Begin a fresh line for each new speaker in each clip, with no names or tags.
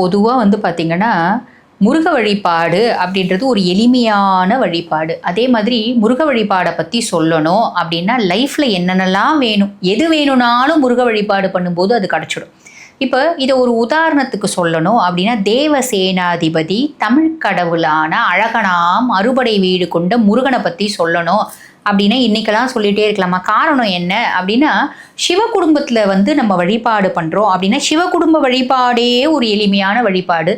பொதுவாக வந்து பார்த்திங்கன்னா முருக வழிபாடு அப்படின்றது ஒரு எளிமையான வழிபாடு. அதே மாதிரி முருக வழிபாடை பற்றி சொல்லணும் அப்படின்னா லைஃப்பில் என்னென்னலாம் வேணும் எது வேணும்னாலும் முருக வழிபாடு பண்ணும்போது அது கிடச்சிடும். இப்போ இதை ஒரு உதாரணத்துக்கு சொல்லணும் அப்படின்னா தேவசேனாதிபதி தமிழ் கடவுளான அழகனாம் அறுபடை வீடு கொண்ட முருகனை பற்றி சொல்லணும். அப்படின்னா இன்னைக்கெல்லாம் சொல்லிட்டே இருக்கலாமா? காரணம் என்ன அப்படின்னா சிவ குடும்பத்தில் வந்து நம்ம வழிபாடு பண்ணுறோம் அப்படின்னா சிவ குடும்ப வழிபாடே ஒரு எளிமையான வழிபாடு.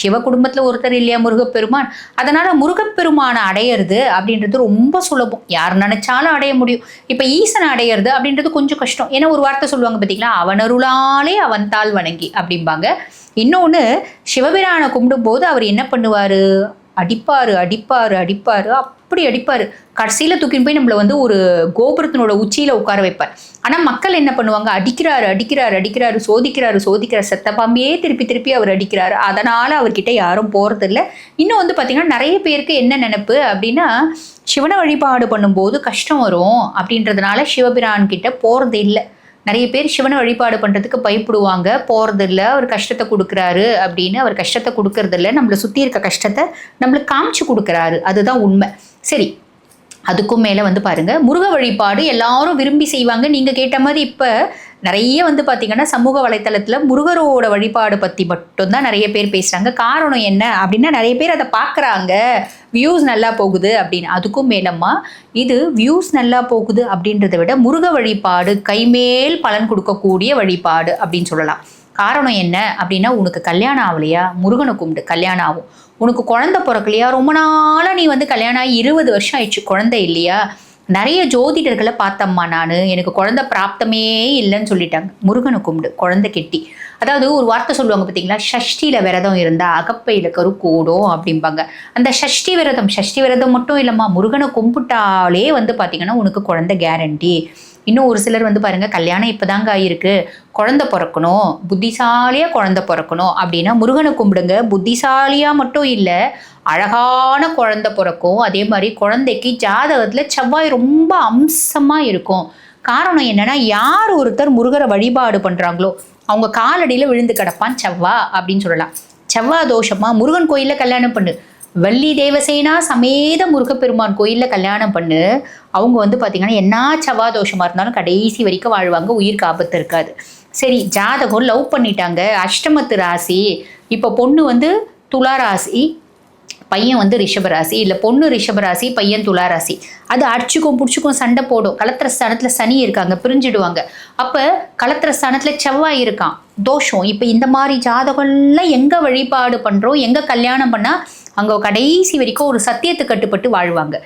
சிவ குடும்பத்தில் ஒருத்தர் இல்லையா முருகப்பெருமான்? அதனால் முருகப்பெருமானை அடையிறது அப்படின்றது ரொம்ப சுலபம். யார் நினைச்சாலும் அடைய முடியும். இப்போ ஈசனை அடையிறது அப்படின்றது கொஞ்சம் கஷ்டம். ஏன்னா ஒரு வார்த்தை சொல்லுவாங்க பார்த்தீங்களா அவனருளாலே அவன் தாள் வணங்கி அப்படிம்பாங்க. இன்னொன்று சிவபிரானை கும்பிடும்போது அவர் என்ன பண்ணுவார்? அடிப்பார் அடிப்பார் அடிப்பார் அப்படி அடிப்பார். கடைசியில் தூக்கின்னு போய் நம்மளை வந்து ஒரு கோபுரத்தினோட உச்சியில் உட்கார வைப்பார். ஆனால் மக்கள் என்ன பண்ணுவாங்க? அடிக்கிறாரு அடிக்கிறாரு அடிக்கிறாரு சோதிக்கிறாரு சோதிக்கிறார். செத்த பாம்பியே திருப்பி திருப்பி அவர் அடிக்கிறாரு. அதனால் அவர்கிட்ட யாரும் போகிறதில்ல இன்னும் வந்து பார்த்திங்கன்னா நிறைய பேருக்கு என்ன நினப்பு அப்படின்னா சிவனை வழிபாடு பண்ணும்போது கஷ்டம் வரும் அப்படின்றதுனால சிவபிரான் கிட்ட போகிறது இல்லை நிறைய பேர் சிவனை வழிபாடு பண்ணுறதுக்கு பயப்படுவாங்க. போகிறதில்ல அவர் கஷ்டத்தை கொடுக்குறாரு அப்படின்னு அவர் கஷ்டத்தை கொடுக்கறதில்ல. நம்மளை சுற்றி இருக்க கஷ்டத்தை நம்மளுக்கு காமிச்சு கொடுக்குறாரு. அதுதான் உண்மை. சரி அதுக்கும் மேலே வந்து பாருங்கள் முருக வழிபாடு எல்லாரும் விரும்பி செய்வாங்க. நீங்கள் கேட்ட மாதிரி இப்போ நிறைய வந்து பார்த்தீங்கன்னா சமூக வலைத்தளத்தில் முருகரோட வழிபாடு பற்றி மட்டும்தான் நிறைய பேர் பேசுகிறாங்க காரணம் என்ன அப்படின்னா நிறைய பேர் அதை பார்க்குறாங்க வியூஸ் நல்லா போகுது அப்படின்னு. அதுக்கும் மேலம்மா இது வியூஸ் நல்லா போகுது அப்படின்றத விட முருக வழிபாடு கைமேல் பலன் கொடுக்கக்கூடிய வழிபாடு அப்படின்னு சொல்லலாம். காரணம் என்ன அப்படின்னா உனக்கு கல்யாணம் ஆகலையா? முருகனை கும்பிடு கல்யாணம் ஆகும். உனக்கு குழந்தை பிறக்கலையா? ரொம்ப நாளாக நீ வந்து கல்யாணம் ஆகி இருபது வருஷம் ஆயிடுச்சு குழந்தை இல்லையா? நிறைய ஜோதிடர்களை பார்த்தம்மா நான். எனக்கு குழந்தை பிராப்தமே இல்லைன்னு சொல்லிட்டாங்க. முருகனை கும்பிடு குழந்தை கெட்டி. அதாவது ஒரு வார்த்தை சொல்லுவாங்க பார்த்தீங்களா ஷஷ்டியில் விரதம் இருந்தால் அகப்பையில் கரு கூடும் அப்படிம்பாங்க. அந்த ஷஷ்டி விரதம் ஷஷ்டி விரதம் மட்டும் இல்லைம்மா. முருகனை கும்பிட்டாலே வந்து பார்த்தீங்கன்னா உனக்கு குழந்தை கேரண்டி இன்னும் ஒரு சிலர் வந்து பாருங்க கல்யாணம் இப்போதாங்க ஆயிருக்கு. குழந்தை பிறக்கணும். புத்திசாலியாக குழந்தை பிறக்கணும். அப்படின்னா முருகனை கும்பிடுங்க. புத்திசாலியாக மட்டும் இல்லை அழகான குழந்தை பிறக்கும். அதே மாதிரி குழந்தைக்கு ஜாதகத்தில் செவ்வாய் ரொம்ப அம்சமாக இருக்கும். காரணம் என்னென்னா யார் ஒருத்தர் முருகரை வழிபாடு பண்ணுறாங்களோ அவங்க காலடியில் விழுந்து கிடப்பான் செவ்வா அப்படின்னு சொல்லலாம். செவ்வா தோஷமா முருகன் கோயிலில் கல்யாணம் பண்ணு. வள்ளி தேவசேனா சமேத முருகப்பெருமான் கோயிலில் கல்யாணம் பண்ணு. அவங்க வந்து பார்த்திங்கன்னா என்ன செவ்வா தோஷமாக இருந்தாலும் கடைசி வரைக்கும் வாழ்வாங்க. உயிருக்கு ஆபத்து இருக்காது. சரி ஜாதகம் லவ் பண்ணிட்டாங்க. அஷ்டமத்து ராசி. இப்போ பொண்ணு வந்து துலா ராசி. பையன் வந்து ரிஷபராசி இல்லை பொண்ணு ரிஷபராசி பையன் துளாராசி அது அடிச்சுக்கும் பிடிச்சிக்கும் சண்டை போடும். கலத்திர ஸ்தானத்தில் சனி இருக்காங்க பிரிஞ்சிடுவாங்க. அப்போ கலத்திர ஸ்தானத்தில் செவ்வாய் இருக்கான். தோஷம். இப்போ இந்த மாதிரி ஜாதகம்லாம் எங்கே வழிபாடு பண்ணுறோம் எங்கே கல்யாணம் பண்ணால் அங்கே கடைசி வரைக்கும் ஒரு சத்தியத்தை கட்டுப்பட்டு வாழ்வாங்க.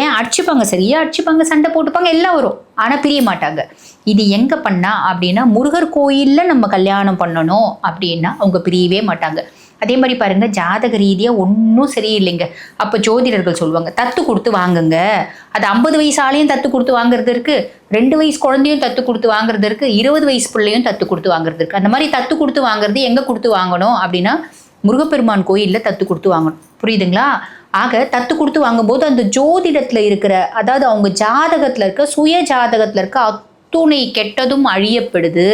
ஏன் அடிச்சுப்பாங்க? சரியா அடிச்சுப்பாங்க? சண்டை போட்டுப்பாங்க? எல்லாம் வரும். ஆனால் பிரிய மாட்டாங்க. இது எங்கே பண்ணா? அப்படின்னா முருகர் கோயிலில் நம்ம கல்யாணம் பண்ணணும் அப்படின்னா அவங்க பிரியவே மாட்டாங்க. அதே மாதிரி பாருங்க ஜாதக ரீதியாக ஒன்றும் சரியில்லைங்க. அப்போ ஜோதிடர்கள் சொல்லுவாங்க தத்து கொடுத்து வாங்குங்க. அது ஐம்பது வயசாலையும் தத்து கொடுத்து வாங்குறது இருக்கு. ரெண்டு வயசு குழந்தையும் தத்து கொடுத்து வாங்குறது இருக்கு. இருபது வயசு பிள்ளையும் தத்து கொடுத்து வாங்குறது இருக்கு. அந்த மாதிரி தத்து கொடுத்து வாங்குறது எங்கே கொடுத்து வாங்கணும் அப்படின்னா முருகப்பெருமான் கோயிலில் தத்து கொடுத்து வாங்கணும். புரியுதுங்களா? ஆக தத்து கொடுத்து வாங்கும்போது அந்த ஜோதிடத்தில் இருக்கிற அதாவது அவங்க ஜாதகத்தில் இருக்க சுய ஜாதகத்தில் இருக்க அத்துணை கெட்டதும் அழியப்படுது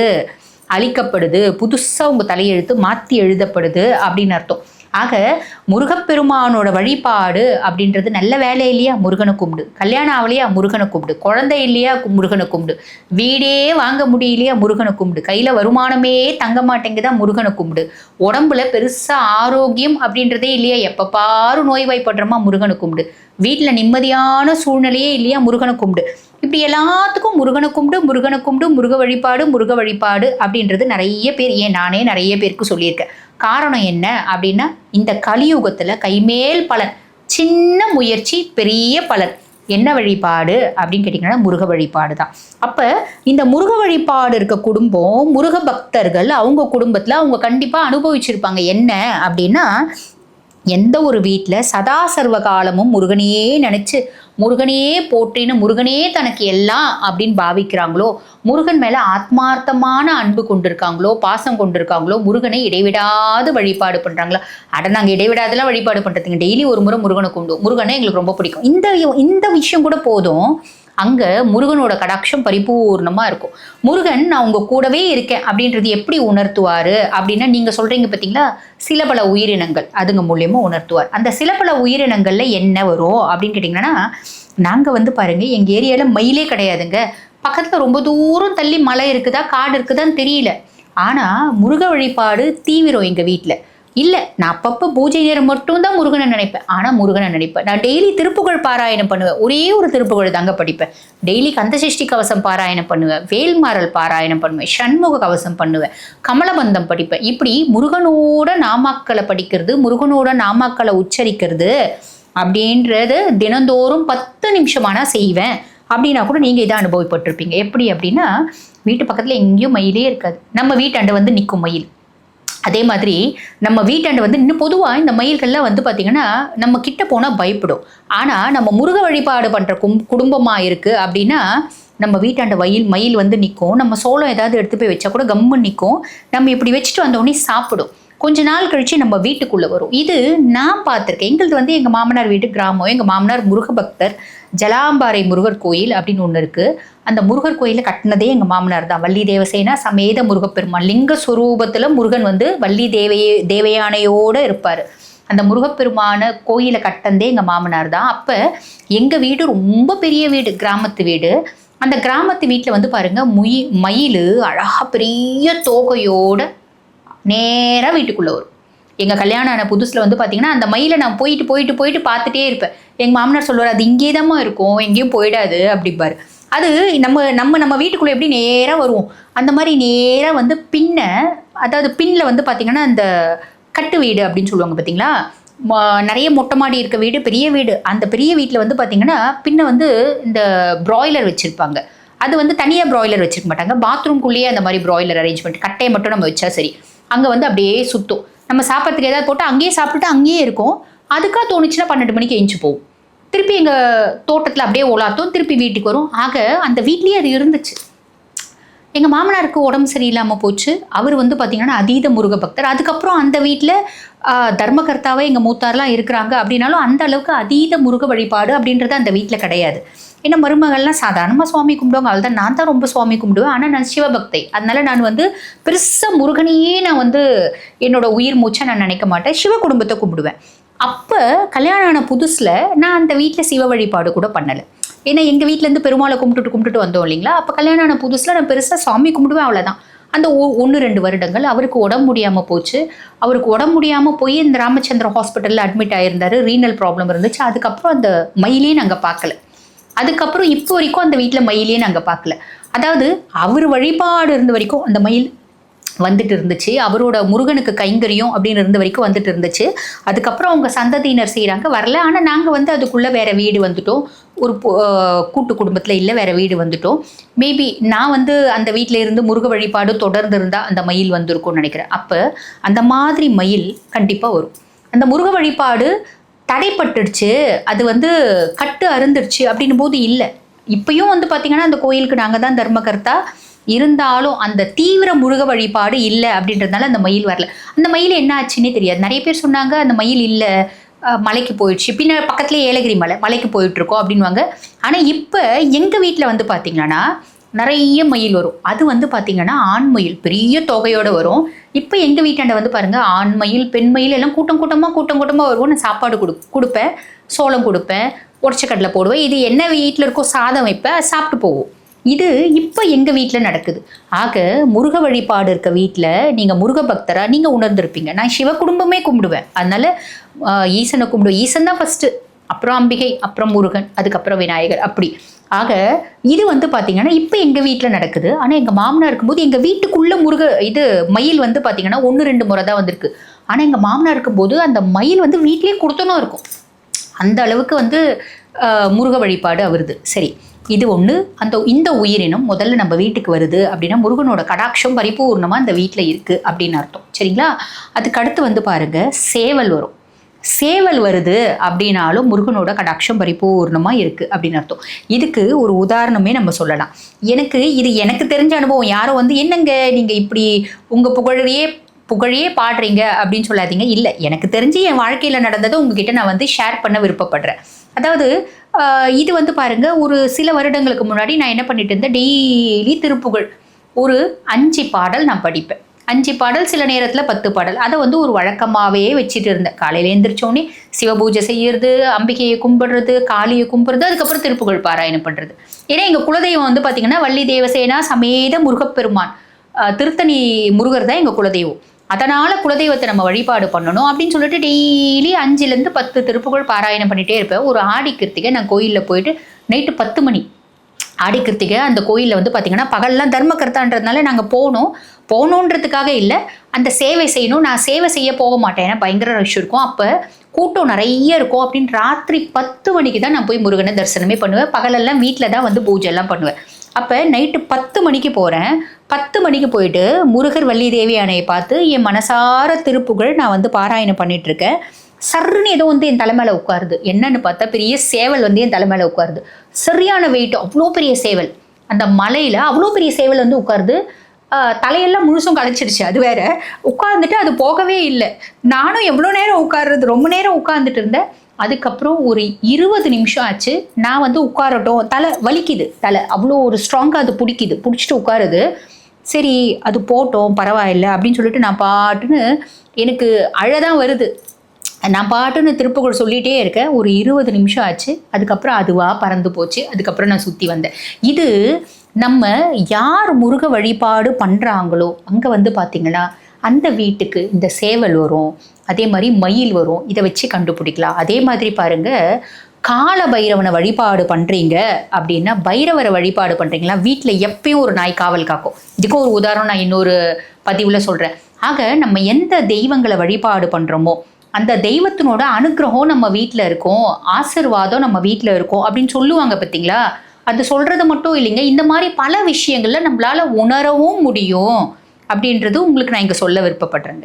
அழிக்கப்படுது புதுசாக உங்கள் தலையெழுத்து மாற்றி எழுதப்படுது அப்படின்னு அர்த்தம். ஆக முருகப்பெருமானோட வழிபாடு அப்படின்றது நல்ல வேலை இல்லையா? முருகனை கும்பிடு. கல்யாணம் ஆகலையா? முருகனை கும்பிடு. குழந்தை இல்லையா? கு- முருகனை கும்பிடு. வீடே வாங்க முடியலையா? முருகனை கும்பிடு. கையில் வருமானமே தங்க மாட்டேங்குதா? முருகனை கும்பிடு. உடம்புல பெருசாக ஆரோக்கியம் அப்படின்றதே இல்லையா? எப்போ பாரு நோய்வாய்ப்படுறோமா? முருகனை கும்பிடு. வீட்டில் நிம்மதியான சூழ்நிலையே இல்லையா? முருகனை கும்பிடு. இப்படி எல்லாத்துக்கும் முருகனை கும்பிடு முருகனை கும்பிடு முருக வழிபாடு முருக வழிபாடு அப்படின்றது நிறைய பேர் ஏன்? நானே நிறைய பேருக்கு சொல்லியிருக்கேன். காரணம் என்ன அப்படின்னா இந்த கலியுகத்தில் கைமேல் பலன் சின்ன முயற்சி பெரிய பலன். என்ன வழிபாடு அப்படின்னு கேட்டிங்கன்னா முருக வழிபாடு தான். அப்போ இந்த முருக வழிபாடு இருக்க குடும்பம் முருக பக்தர்கள் அவங்க குடும்பத்தில் அவங்க கண்டிப்பாக அனுபவிச்சிருப்பாங்க. என்ன அப்படின்னா எந்த ஒரு வீட்டில் சதா சர்வ காலமும் முருகனையே நினச்சி முருகனையே போற்றின்னு முருகனே தனக்கு எல்லாம் அப்படின்னு பாவிக்கிறாங்களோ முருகன் மேலே ஆத்மார்த்தமான அன்பு கொண்டிருக்காங்களோ பாசம் கொண்டிருக்காங்களோ முருகனை இடைவிடாது வழிபாடு பண்ணுறாங்களோ அட நாங்கள் இடைவிடாதெல்லாம் வழிபாடு பண்ணுறதுங்க டெய்லி ஒரு முறை முருகனை கொண்டு முருகனை எங்களுக்கு ரொம்ப பிடிக்கும். இந்த இந்த விஷயம் கூட போதும். அங்கே முருகனோட கடாட்சம் பரிபூர்ணமாக இருக்கும். முருகன் நான் உங்கள் கூடவே இருக்கேன். அப்படின்றது எப்படி உணர்த்துவார்? அப்படின்னா நீங்கள் சொல்கிறீங்க பார்த்தீங்களா சில பல உயிரினங்கள். அதுங்க மூலியமா உணர்த்துவார். அந்த சில பல உயிரினங்களில் என்ன வரும் அப்படின்னு கேட்டிங்கன்னா நாங்கள் வந்து பாருங்கள் எங்கள் ஏரியாவில் மயிலே கிடையாதுங்க. பக்கத்தில் ரொம்ப தூரம் தள்ளி மலை இருக்குதா காடு இருக்குதான்னு தெரியல. ஆனால் முருக வழிபாடு தீவிரம் எங்கள் வீட்டில் இல்லை நான் அப்பப்போ பூஜை நேரம் மட்டும்தான் முருகனை நினைப்பேன். ஆனால் முருகனை நினைப்பேன். நான் டெய்லி திருப்புகழ் பாராயணம் பண்ணுவேன். ஒரே ஒரு திருப்புகழ் தாங்க படிப்பேன். டெய்லி கந்தசஷ்டி கவசம் பாராயணம் பண்ணுவேன். வேல்மாறல் பாராயணம் பண்ணுவேன். சண்முக கவசம் பண்ணுவேன். கமலபந்தம் படிப்பேன். இப்படி முருகனோட நாமாக்களை படிக்கிறது முருகனோட நாமாக்களை உச்சரிக்கிறது அப்படின்றது தினந்தோறும் பத்து நிமிஷமானா செய்வேன். அப்படின்னா கூட நீங்கள் இதை அனுபவப்பட்டிருப்பீங்க. எப்படி அப்படின்னா வீட்டு பக்கத்தில் எங்கேயும் மயிலே இருக்காது. நம்ம வீட்டாண்ட வந்து நிற்கும் மயில். அதே மாதிரி நம்ம வீட்டாண்ட வந்து இன்னும் பொதுவாக இந்த மயில்கள்லாம் வந்து பார்த்திங்கன்னா நம்ம கிட்ட போனால் பயப்படும். ஆனால் நம்ம முருக வழிபாடு பண்ணுற கும் குடும்பமாக இருக்குது அப்படின்னா நம்ம வீட்டாண்ட வயல் மயில் வந்து நிற்கும் நம்ம சோளம் ஏதாவது எடுத்து போய் வச்சா கூட கம்முன்னு நிற்கும் நம்ம இப்படி வச்சுட்டு வந்தோடனே சாப்பிடும். கொஞ்ச நாள் கழித்து நம்ம வீட்டுக்குள்ளே வரும். இது நான் பார்த்துருக்கேன். எங்களது வந்து எங்கள் மாமனார் வீட்டு கிராமம். எங்கள் மாமனார் முருக பக்தர் ஜலாம்பாறை முருகர் கோயில் அப்படின்னு ஒன்று இருக்குது அந்த முருகர் கோயிலை கட்டினதே எங்கள் மாமனார் தான். வள்ளி தேவசேனா சமேத முருகப்பெருமான். லிங்க சுரூபத்தில் முருகன் வந்து வள்ளி தேவையே தேவையானையோடு இருப்பார். அந்த முருகப்பெருமான கோயிலை கட்டந்தே எங்கள் மாமனார் தான். அப்போ எங்கள் வீடு ரொம்ப பெரிய வீடு கிராமத்து வீடு. அந்த கிராமத்து வீட்டில் வந்து பாருங்கள் முயி மயில் அழகாக பெரிய தோகையோட நேராக வீட்டுக்குள்ளே வரும். எங்கள் கல்யாணம் ஆன புதுசில் வந்து பார்த்தீங்கன்னா அந்த மயிலை நான் போயிட்டு போயிட்டு போயிட்டு பார்த்துட்டே இருப்பேன். எங்கள் மாமனார் சொல்லுவார் அது இங்கே தாம்மா இருக்கும். எங்கேயும் போயிடாது. அப்படிம்பாரு. அது நம்ம நம்ம நம்ம வீட்டுக்குள்ளே எப்படி நேராக வருவோம்? அந்த மாதிரி நேராக வந்து பின்ன அதாவது பின்னில் வந்து பார்த்திங்கன்னா அந்த கட்டு வீடு அப்படின்னு சொல்லுவாங்க பார்த்தீங்களா ம- நிறைய மொட்டை மாடி இருக்க வீடு பெரிய வீடு. அந்த பெரிய வீட்டில் வந்து பார்த்திங்கன்னா பின்ன வந்து இந்த ப்ராய்லர் வச்சுருப்பாங்க. அது வந்து தனியாக ப்ராய்லர் வச்சுருக்க மாட்டாங்க. பாத்ரூம்குள்ளேயே அந்த மாதிரி ப்ராய்லர் அரேஞ்ச்மெண்ட் கட்டையை மட்டும் நம்ம வச்சா சரி. அங்கே வந்து அப்படியே சுற்றும் நம்ம சாப்பிட்றதுக்கு ஏதாவது போட்டு அங்கேயே சாப்பிட்டுட்டு அங்கேயே இருக்கும். அதுக்காக தோணுச்சுன்னா பன்னெண்டு மணிக்கு எழுந்து போகும் திருப்பி எங்கள் தோட்டத்தில் அப்படியே ஓலாத்தும் திருப்பி வீட்டுக்கு வரும். ஆக அந்த வீட்லேயே அது இருந்துச்சு. எங்கள் மாமனாருக்கு உடம்பு சரியில்லாமல் போச்சு. அவர் வந்து பார்த்திங்கன்னா அதீத முருக பக்தர். அதுக்கப்புறம் அந்த வீட்டில் தர்மகர்த்தாவே எங்கள் மூத்தார்லாம் இருக்கிறாங்க அப்படின்னாலும் அந்த அளவுக்கு அதீத முருக வழிபாடு அப்படின்றது அந்த வீட்டில் கிடையாது. ஏன்னா மருமகள்லாம் சாதாரணமாக சுவாமி கும்பிடுவாங்க. அவள் தான் நான் தான் ரொம்ப சுவாமி கும்பிடுவேன். ஆனால் நான் சிவபக்தை அதனால நான் வந்து பெருசாக முருகனையே நான் வந்து என்னோட உயிர் மூச்சாக நான் நினைக்க மாட்டேன். சிவ குடும்பத்தை கும்பிடுவேன். அப்போ கல்யாணம் ஆன புதுசில் நான் அந்த வீட்டில் சிவ வழிபாடு கூட பண்ணலை. ஏன்னா எங்கள் வீட்டிலேருந்து பெருமாளை கும்பிட்டுட்டு கும்பிட்டுட்டு வந்தோம் இல்லைங்களா? அப்போ கல்யாணம் ஆன புதுசில் நான் பெருசாக சாமி கும்பிடுவேன் அவ்வளோதான் அந்த ஒன்று ரெண்டு வருடங்கள் அவருக்கு உடம்பு முடியாமல் போச்சு. அவருக்கு உடம்பு முடியாமல் போய் இந்த ராமச்சந்திர ஹாஸ்பிட்டலில் அட்மிட் ஆயிருந்தாரு. ரீனல் ப்ராப்ளம் இருந்துச்சு. அதுக்கப்புறம் அந்த மயிலையும் நாங்கள் பார்க்கல. அதுக்கப்புறம் இப்போ வரைக்கும் அந்த வீட்டில் மயிலே நாங்கள் பார்க்கல. அதாவது அவர் வழிபாடு இருந்த வரைக்கும் அந்த மயில் வந்துட்டு இருந்துச்சு அவரோட முருகனுக்கு கைங்கரியம் அப்படின்னு இருந்த வரைக்கும் வந்துட்டு இருந்துச்சு அதுக்கப்புறம் அவங்க சந்ததியினர் செய்கிறாங்க வரல. ஆனால் நாங்கள் வந்து அதுக்குள்ளே வேறு வீடு வந்துட்டோம். ஒரு கூட்டு குடும்பத்தில் இல்லை வேறு வீடு வந்துட்டோம். மேபி நான் வந்து அந்த வீட்டில் இருந்து முருக வழிபாடு தொடர்ந்து இருந்தால் அந்த மயில் வந்திருக்கும்னு நினைக்கிறேன். அப்போ அந்த மாதிரி மயில் கண்டிப்பாக வரும். அந்த முருக வழிபாடு தடைப்பட்டுடுச்சு. அது வந்து கட்டு அருந்துடுச்சு அப்படின்னும் போது இல்லை. இப்பயும் வந்து பார்த்தீங்கன்னா அந்த கோயிலுக்கு நாங்கள் தான் தர்மகர்த்தா இருந்தாலும் அந்த தீவிர முருக வழிபாடு இல்லை அப்படின்றதுனால அந்த மயில் வரல. அந்த மயில் என்ன ஆச்சுன்னே தெரியாது. நிறைய பேர் சொன்னாங்க அந்த மயில் இல்லை மலைக்கு போயிடுச்சு. பின்ன பக்கத்துலேயே ஏலகிரி மலை மலைக்கு போயிட்டுருக்கோம் அப்படின்வாங்க ஆனால் இப்போ எங்கள் வீட்டில் வந்து பார்த்தீங்கன்னா நிறைய மயில் வரும். அது வந்து பார்த்தீங்கன்னா ஆண் மயில். பெரிய தொகையோடு வரும். இப்போ எங்கள் வீட்டாண்ட வந்து பாருங்கள் ஆண் மயில் பெண் மயில் எல்லாம் கூட்டம் கூட்டமாக கூட்டம் கூட்டமாக வரும் நான் சாப்பாடு கொடு கொடுப்பேன் சோளம் கொடுப்பேன் உடச்சக்கடலை போடுவேன். இது என்ன வீட்டில் இருக்கோ சாதம் வைப்பேன் சாப்பிட்டு போகும் இது இப்போ எங்கள் வீட்டில் நடக்குது. ஆக முருக வழிபாடு இருக்க வீட்டில் நீங்கள் முருக பக்தராக நீங்கள் உணர்ந்திருப்பீங்க. நான் சிவ குடும்பமே கும்பிடுவேன். அதனால ஈசனை கும்பிடுவேன் ஈசன் தான் ஃபஸ்ட்டு அப்புறம் அம்பிகை அப்புறம் முருகன் அதுக்கப்புறம் விநாயகர் அப்படி. ஆக இது வந்து பார்த்தீங்கன்னா இப்போ எங்கள் வீட்டில் நடக்குது. ஆனால் எங்கள் மாமனார் இருக்கும்போது எங்கள் வீட்டுக்குள்ளே முருக இது மயில் வந்து பார்த்தீங்கன்னா ஒன்று ரெண்டு முறை தான் வந்திருக்கு. ஆனால் எங்கள் மாமனார் இருக்கும்போது அந்த மயில் வந்து வீட்லேயே கொடுத்தனும் இருக்கும். அந்த அளவுக்கு வந்து முருக வழிபாடு அவருது. சரி. இது ஒன்று அந்த இந்த உயிரினம் முதல்ல நம்ம வீட்டுக்கு வருது அப்படின்னா முருகனோட கடாட்சம் பரிபூர்ணமாக அந்த வீட்டில் இருக்குது அப்படின்னு அர்த்தம். சரிங்களா? அதுக்கு அடுத்து வந்து பாருங்க சேவல் வரும். சேவல் வருது அப்படின்னாலும் முருகனோட கடாட்சம் பரிபூர்ணமாக இருக்குது அப்படின்னு அர்த்தம். இதுக்கு ஒரு உதாரணமே நம்ம சொல்லலாம். எனக்கு இது எனக்கு தெரிஞ்ச அனுபவம். யாரோ வந்து என்னங்க? நீங்கள் இப்படி உங்கள் புகழையே புகழையே பாடுறீங்க அப்படின்னு சொல்லாதீங்க. இல்லை எனக்கு தெரிஞ்சு என் வாழ்க்கையில் நடந்ததை உங்ககிட்ட நான் வந்து ஷேர் பண்ண விருப்பப்படுறேன். அதாவது இது வந்து பாருங்க ஒரு சில வருடங்களுக்கு முன்னாடி நான் என்ன பண்ணிட்டு இருந்தேன் டெய்லி திருப்புகழ் ஒரு அஞ்சு பாடல் நான் படிப்பேன். அஞ்சு பாடல் சில நேரத்தில் பத்து பாடல். அதை வந்து ஒரு வழக்கமாகவே வச்சுட்டு இருந்தேன். காலையில் எழுந்திரிச்சோடனே சிவபூஜை செய்யறது அம்பிகையை கும்பிடுறது காளியை கும்பிடுறது அதுக்கப்புறம் திருப்புகழ் பாராயணம் பண்ணுறது ஏன்னா எங்கள் குலதெய்வம் வந்து பார்த்திங்கன்னா வள்ளி தேவசேனா சமேத முருகப்பெருமான். திருத்தணி முருகர் தான் எங்கள் குலதெய்வம். அதனால் குலதெய்வத்தை நம்ம வழிபாடு பண்ணணும் அப்படின்னு சொல்லிட்டு டெய்லி அஞ்சுலேருந்து பத்து திருப்புகழ் பாராயணம் பண்ணிகிட்டே இருப்பேன். ஒரு ஆடி கிருத்திகை நான் கோயிலில் போயிட்டு நைட்டு பத்து மணி. ஆடி கிருத்திகை அந்த கோயிலில் வந்து பார்த்திங்கன்னா பகல்லாம் தர்மகர்த்தான்றதுனால நாங்கள் போனோம். போகணுன்றதுக்காக இல்லை அந்த சேவை செய்யணும். நான் சேவை செய்ய போக மாட்டேன். ஏன்னா பயங்கர ரஷ் இருக்கும். அப்போ கூட்டம் நிறைய இருக்கும் அப்படின்னு ராத்திரி பத்து மணிக்கு தான் நான் போய் முருகனை தரிசனமே பண்ணுவேன். பகலெல்லாம் வீட்டில் தான் வந்து பூஜை எல்லாம் பண்ணுவேன். அப்போ நைட்டு பத்து மணிக்கு போகிறேன் பத்து மணிக்கு போயிட்டு முருகர் வள்ளி தேவி அணையை பார்த்து என் மனசார திருப்புகழ் நான் வந்து பாராயணம் பண்ணிட்டு இருக்கேன் சர்ன்னு ஏதோ வந்து என் தலைமையில உட்காருது. என்னன்னு பார்த்தா பெரிய சேவல் வந்து என் தலைமையில உட்காருது. சரியான வெயிட் அவ்வளோ பெரிய சேவல். அந்த மலையில் அவ்வளோ பெரிய சேவல் வந்து உட்காருது. தலையெல்லாம் முழுசும் களைச்சிருச்சு. அது வேற. உட்கார்ந்துட்டு அது போகவே இல்லை. நானும் எவ்வளோ நேரம் உட்கார்றது ரொம்ப நேரம் உட்கார்ந்துட்டு இருந்தேன். அதுக்கப்புறம் ஒரு இருபது நிமிஷம் ஆச்சு. நான் வந்து உட்காரட்டும். தலை வலிக்குது. தலை அவ்வளோ ஒரு ஸ்ட்ராங்காக அது பிடிக்குது. பிடிச்சிட்டு உட்காருது. சரி அது போட்டோம். பரவாயில்ல அப்படின்னு சொல்லிட்டு நான் பாட்டுன்னு எனக்கு அழதான் வருது. நான் பாட்டுன்னு திருப்புகழ் சொல்லிகிட்டே இருக்கேன். ஒரு இருபது நிமிஷம் ஆச்சு. அதுக்கப்புறம் அதுவாக பறந்து போச்சு. அதுக்கப்புறம் நான் சுற்றி வந்தேன். இது நம்ம யார் முருக வழிபாடு பண்ணுறாங்களோ அங்கே வந்து பார்த்திங்கன்னா அந்த வீட்டுக்கு இந்த சேவல் வரும். அதே மாதிரி மயில் வரும். இதை வச்சு கண்டுபிடிக்கலாம். அதே மாதிரி பாருங்க கால பைரவனை வழிபாடு பண்ணுறீங்க அப்படின்னா பைரவரை வழிபாடு பண்ணுறீங்களா வீட்டில் எப்பயும் ஒரு நாய் காவல் காக்கும். இதுக்கும் ஒரு உதாரணம் நான் இன்னொரு பதிவில் சொல்கிறேன் ஆக நம்ம எந்த தெய்வங்களை வழிபாடு பண்ணுறோமோ அந்த தெய்வத்தினோட அனுக்கிரகம் நம்ம வீட்டில் இருக்கும். ஆசிர்வாதம் நம்ம வீட்டில் இருக்கும் அப்படின்னு சொல்லுவாங்க பார்த்தீங்களா அது சொல்கிறது மட்டும் இல்லைங்க. இந்த மாதிரி பல விஷயங்களில் நம்மளால் உணரவும் முடியும் அப்படின்றது உங்களுக்கு நான் இங்கே சொல்ல விருப்பப்படுறேங்க.